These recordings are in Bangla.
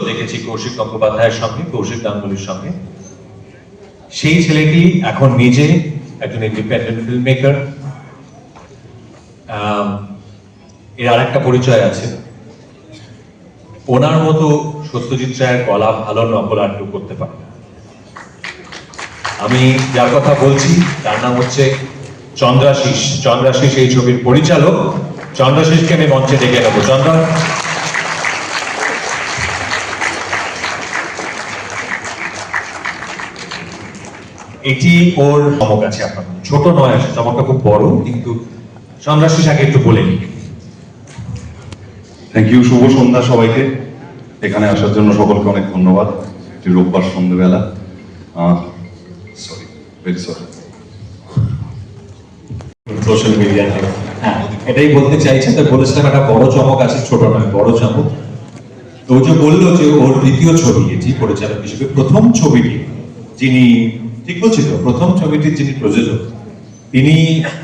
দেখেছি কৌশিক গঙ্গোপাধ্যায়ের সঙ্গে, কৌশিক গাঙ্গুলির সঙ্গে। সেই ছেলেটি এখন নিজে একজন ইন্ডিপেন্ডেন্ট ফিল্ম মেকার এর আর একটা পরিচয় আছে। ওনার মতো সত্যজিৎ রায়ের গলা ভালো নকল কেউ করতে পারে আমি যার কথা বলছি, তার নাম হচ্ছে চন্দ্রাশিস। চন্দ্রাশিস এই ছবির পরিচালক। চন্দ্রাশিসকে আমি মঞ্চে ডেকে নেব। চন্দ্রা এটি ওর চমক আছে আপনার ছোট নয় আসলে চমকটা খুব বড় কিন্তু চন্দ্রাশিস আগে একটু বলে নিই। থ্যাংক ইউ শুভ সন্ধ্যা সবাইকে। এখানে আসার জন্য সকলকে অনেক ধন্যবাদ। এটি রোববার সন্ধ্যেবেলা সরি ভেরি সরি সোশ্যাল মিডিয়াতে হ্যাঁ এটাই বলতে চাইছে তো বলেছিলাম একটা বড় চমক আছে ছোট নয় বড় চমক। তো যে বলল যে ওর দ্বিতীয় ছবি এটি পরিচালক হিসেবে প্রথম ছবিটি। যিনি, ঠিক বলছি তো, প্রথম ছবিটির যিনি প্রযোজক, তিনি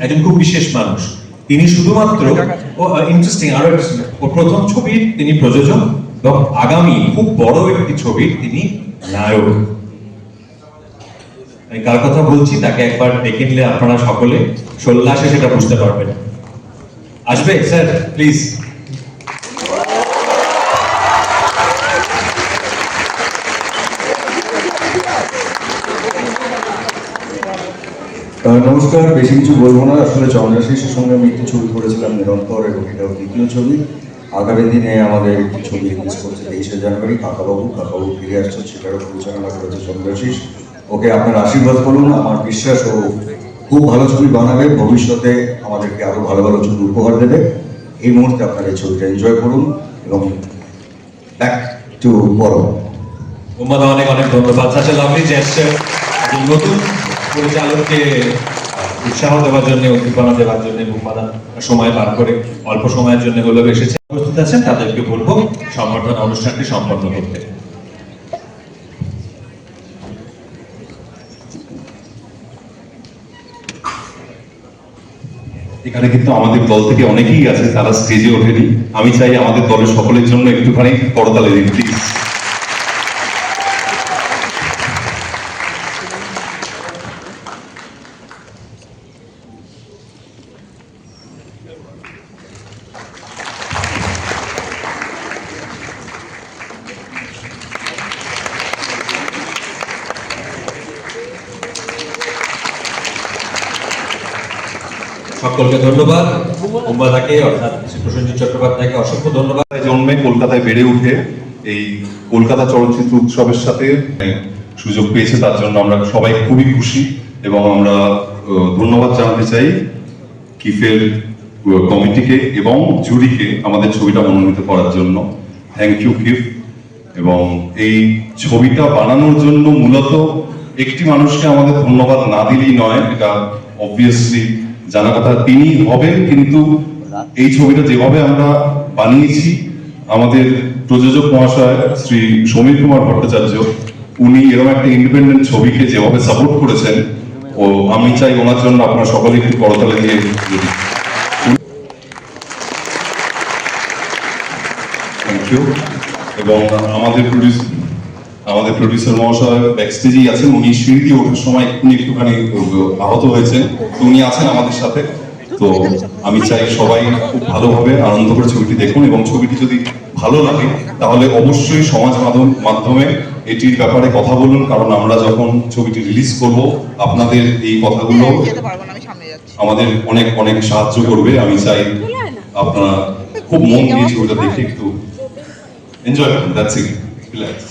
একজন খুব বিশেষ মানুষ। তিনি শুধুমাত্র ইন্টারেস্টিং আরও প্রথম ছবির তিনি প্রযোজক এবং আগামী খুব বড় একটি ছবির তিনি নায়ক। আমি কার কথা বলছি? তাকে একবার দেখে নিলে আপনারা সকলে, সোল্লাসে সেটা বুঝতে পারবেন। আসবে, স্যার প্লিজ নমস্কার, বেশি কিছু বলব না। আসলে চন্দ্রাশিসের সঙ্গে আমি একটি ছবি করেছিলাম, নিরন্তর, এবং এটা ওর দ্বিতীয় ছবি। আগামী দিনে আমাদের একটি ছবি রিলিজ করছে তেইশে জানুয়ারি, কাকাবাবু কাকাবাবু ফিরে আসছে সেটারও পরিচালনা করেছে চন্দ্রাশিস ওকে, আপনার আশীর্বাদ করুন, আমার বিশ্বাস ও খুব ভালো ছবি বানাবে। ভবিষ্যতে আমাদেরকে আরও ভালো ভালো ছবি উপহার দেবে। এই মুহূর্তে আপনারা এই ছবিটা এনজয় করুন, এবং ব্যাক টু বড় অনেক অনেক ধন্যবাদ। লাভলি জেস্টার একজন নতুন। পরিচালককে উৎসাহ দেওয়ার জন্য, উদ্দীপনা দেওয়ার জন্য সময় করে অল্প সময়ের জন্য এসেছে। প্রস্তুত আছেন? তাদেরকে বলব সংবর্ধনা অনুষ্ঠানটি সম্পন্ন করতে। এখানে কিন্তু আমাদের দল থেকে অনেকেই আছে, তারা স্টেজে ওঠেনি। আমি চাই আমাদের দলের সকলের জন্য একটুখানি করতালে দিন প্লিজ সকলকে ধন্যবাদ। উম্মাদাকে অর্থাৎ শ্রী প্রসেনজিৎ চট্টোপাধ্যায়কে অসংখ্য ধন্যবাদ। জন্মে কলকাতায় বেড়ে উঠে এই কলকাতা চলচ্চিত্র উৎসবের সাথে সুযোগ পেয়েছে, তার জন্য আমরা সবাই খুবই খুশি এবং আমরা ধন্যবাদ জানাতে চাই কিফের কমিটিকে এবং জুরিকে আমাদের ছবিটা মনোনীত করার জন্য। থ্যাংক ইউ কিফ। এবং এই ছবিটা বানানোর জন্য মূলত একটি মানুষকে আমাদের ধন্যবাদ না দিলেই নয়, এটা অবভিয়াসলি জানা কথা তিনি হবেন, কিন্তু এই ছবিটা যেভাবে আমরা বানিয়েছি, আমাদের প্রযোজক মহাশয় শ্রী সমীর কুমার ভট্টাচার্য, উনি এরকম একটা ইন্ডিপেন্ডেন্ট ছবিকে যেভাবে সাপোর্ট করেছেন, ও আমি চাই ওনার জন্য আপনারা সকলে একটু করতালে দিয়ে থ্যাংক ইউ এবং আমাদের প্রডিউসার আমাদের প্রডিউসার মহাশয় ব্যাকস্টেজেই আছেন উনি সিঁড়ি দিয়ে ওঠার সময় এক্ষুনি একটুখানি আহত হয়েছেন তো উনি আছেন আমাদের সাথে। তো আমি চাই সবাই খুব ভালোভাবে আনন্দ করে ছবিটি দেখুন এবং ছবিটি যদি ভালো লাগে তাহলে অবশ্যই সমাজ মাধ্যম মাধ্যমে এটির ব্যাপারে কথা বলুন কারণ আমরা যখন ছবিটি রিলিজ করব আপনাদের এই কথাগুলো আমাদের অনেক অনেক সাহায্য করবে। আমি চাই আপনারা খুব মন দিয়ে ছবিটা দেখে একটু এনজয় করুন দ্যাটস ইট রিল্যাক্স